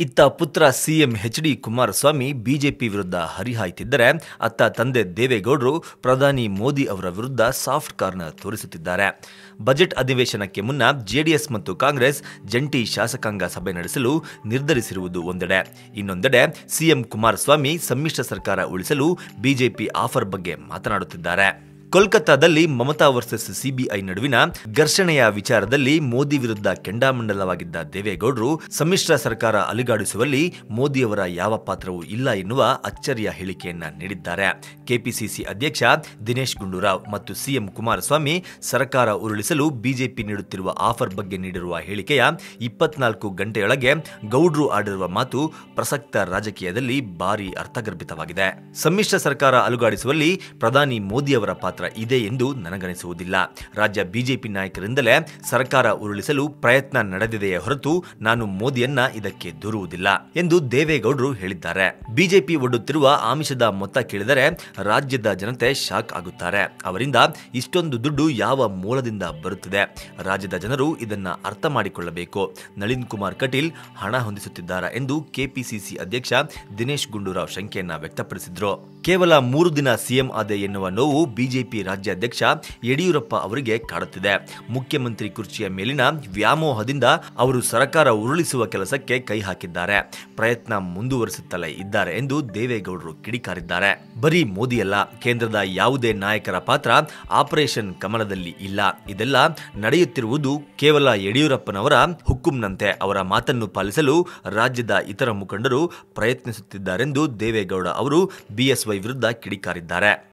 ಇತ್ತ ಪುತ್ರ CM H D Kumaraswamy BJP ವಿರುದ್ಧ ಹರಿಹಾಯ್ತಿದ್ದರೆ ಅತ್ತ ತಂದೆ ದೇವೇಗೌಡರು ಪ್ರಧಾನಿ ಮೋದಿ ಅವರ ವಿರುದ್ಧ ಸಾಫ್ಟ್ ಕಾರ್ನರ್ ತೋರಿಸುತ್ತಿದ್ದಾರೆ. ಬಜೆಟ್ ಅಧಿವೇಶನಕ್ಕೆ ಮುನ್ನ ಜೆಡಿಎಸ್ ಮತ್ತು ಕಾಂಗ್ರೆಸ್ ಜಂಟಿ ಶಾಸಕಾಂಗ ಸಭೆ ನಡೆಸಲು ನಿರ್ಧರಿಸಿರುವುದು ಒಂದೆಡೆ. ಇನ್ನೊಂದೆಡೆ ಸಿಎಂ ಕುಮಾರಸ್ವಾಮಿ ಸಮ್ಮಿಶ್ರ ಸರ್ಕಾರ ಉಳಿಸಲು ಬಿಜೆಪಿ ಆಫರ್ ಬಗ್ಗೆ ಮಾತನಾಡುತ್ತಿದ್ದಾರೆ. ಕೋಲ್ಕತ್ತಾದಲ್ಲಿ ಮಮತಾ ವರ್ಸಸ್ ಸಿಬಿಐ ನಡುವಿನ ಘರ್ಷಣೆಯ ವಿಚಾರದಲ್ಲಿ ಮೋದಿ ವಿರುದ್ಧ ಕೆಂಡಾಮಂಡಲವಾಗಿದ್ದ ದೇವೇಗೌಡರು ಸಮ್ಮಿಶ್ರ ಸರ್ಕಾರ ಅಲುಗಾಡಿಸುವಲ್ಲಿ ಮೋದಿಯವರ ಯಾವ ಪಾತ್ರವೂ ಇಲ್ಲ ಎನ್ನುವ ಅಚ್ಚರಿಯ ಹೇಳಿಕೆಯನ್ನ ನೀಡಿದ್ದಾರೆ. ಕೆಪಿಸಿಸಿ ಅಧ್ಯಕ್ಷ ದಿನೇಶ್ ಗುಂಡೂರಾವ್ ಮತ್ತು ಸಿಎಂ ಕುಮಾರಸ್ವಾಮಿ ಸರ್ಕಾರ ಉರುಳಿಸಲು ಬಿಜೆಪಿ ನೀಡುತ್ತಿರುವ ಆಫರ್ ಬಗ್ಗೆ ನೀಡಿರುವ ಹೇಳಿಕೆಯ ಇಪ್ಪತ್ನಾಲ್ಕು ಗಂಟೆಯೊಳಗೆ ಗೌಡ್ರು ಆಡಿರುವ ಮಾತು ಪ್ರಸಕ್ತ ರಾಜಕೀಯದಲ್ಲಿ ಭಾರಿ ಅರ್ಥಗರ್ಭಿತವಾಗಿದೆ. ಸಮ್ಮಿಶ್ರ ಸರ್ಕಾರ ಅಲುಗಾಡಿಸುವಲ್ಲಿ ಪ್ರಧಾನಿ ಮೋದಿಯವರ ಪಾತ್ರ ಇದೆ ಎಂದು ನನಗನಿಸುವುದಿಲ್ಲ. ರಾಜ್ಯ ಬಿಜೆಪಿ ನಾಯಕರಿಂದಲೇ ಸರ್ಕಾರ ಉರುಳಿಸಲು ಪ್ರಯತ್ನ ನಡೆದಿದೆಯೇ ಹೊರತು ನಾನು ಮೋದಿಯನ್ನ ಇದಕ್ಕೆ ದೂರುವುದಿಲ್ಲ ಎಂದು ದೇವೇಗೌಡರು ಹೇಳಿದ್ದಾರೆ. ಬಿಜೆಪಿ ಒಡ್ಡುತ್ತಿರುವ ಆಮಿಷದ ಮೊತ್ತ ಕೇಳಿದರೆ ರಾಜ್ಯದ ಜನತೆ ಶಾಕ್ ಆಗುತ್ತಾರೆ. ಅವರಿಂದ ಇಷ್ಟೊಂದು ದುಡ್ಡು ಯಾವ ಮೂಲದಿಂದ ಬರುತ್ತಿದೆ? ರಾಜ್ಯದ ಜನರು ಇದನ್ನ ಅರ್ಥ ಮಾಡಿಕೊಳ್ಳಬೇಕು. ನಳಿನ್ ಕುಮಾರ್ ಕಟೀಲ್ ಹಣ ಹೊಂದಿಸುತ್ತಿದ್ದಾರೆ ಎಂದು ಕೆಪಿಸಿಸಿ ಅಧ್ಯಕ್ಷ ದಿನೇಶ್ ಗುಂಡೂರಾವ್ ಶಂಕೆಯನ್ನ ವ್ಯಕ್ತಪಡಿಸಿದ್ರು. ಕೇವಲ ಮೂರು ದಿನ ಸಿಎಂ ಆದೆ ಎನ್ನುವ ನೋವು ಬಿಜೆಪಿ ರಾಜ್ಯಾಧ್ಯಕ್ಷ ಯಡಿಯೂರಪ್ಪ ಅವರಿಗೆ ಕಾಡುತ್ತಿದೆ. ಮುಖ್ಯಮಂತ್ರಿ ಕುರ್ಚಿಯ ಮೇಲಿನ ವ್ಯಾಮೋಹದಿಂದ ಅವರು ಸರ್ಕಾರ ಉರುಳಿಸುವ ಕೆಲಸಕ್ಕೆ ಕೈ ಹಾಕಿದ್ದಾರೆ. ಪ್ರಯತ್ನ ಮುಂದುವರಿಸುತ್ತಲೇ ಇದ್ದಾರೆ ಎಂದು ದೇವೇಗೌಡರು ಕಿಡಿಕಾರಿದ್ದಾರೆ. ಬರೀ ಮೋದಿಯಲ್ಲ, ಕೇಂದ್ರದ ಯಾವುದೇ ನಾಯಕರ ಪಾತ್ರ ಆಪರೇಷನ್ ಕಮಲದಲ್ಲಿ ಇಲ್ಲ. ಇದೆಲ್ಲ ನಡೆಯುತ್ತಿರುವುದು ಕೇವಲ ಯಡಿಯೂರಪ್ಪನವರ ಹುಕ್ಕುಂನಂತೆ ಅವರ ಮಾತನ್ನು ಪಾಲಿಸಲು ರಾಜ್ಯದ ಇತರ ಮುಖಂಡರು ಪ್ರಯತ್ನಿಸುತ್ತಿದ್ದಾರೆಂದು ದೇವೇಗೌಡ ಅವರು ಬಿಎಸ್ವೈ ವಿರುದ್ಧ ಕಿಡಿಕಾರಿದ್ದಾರೆ.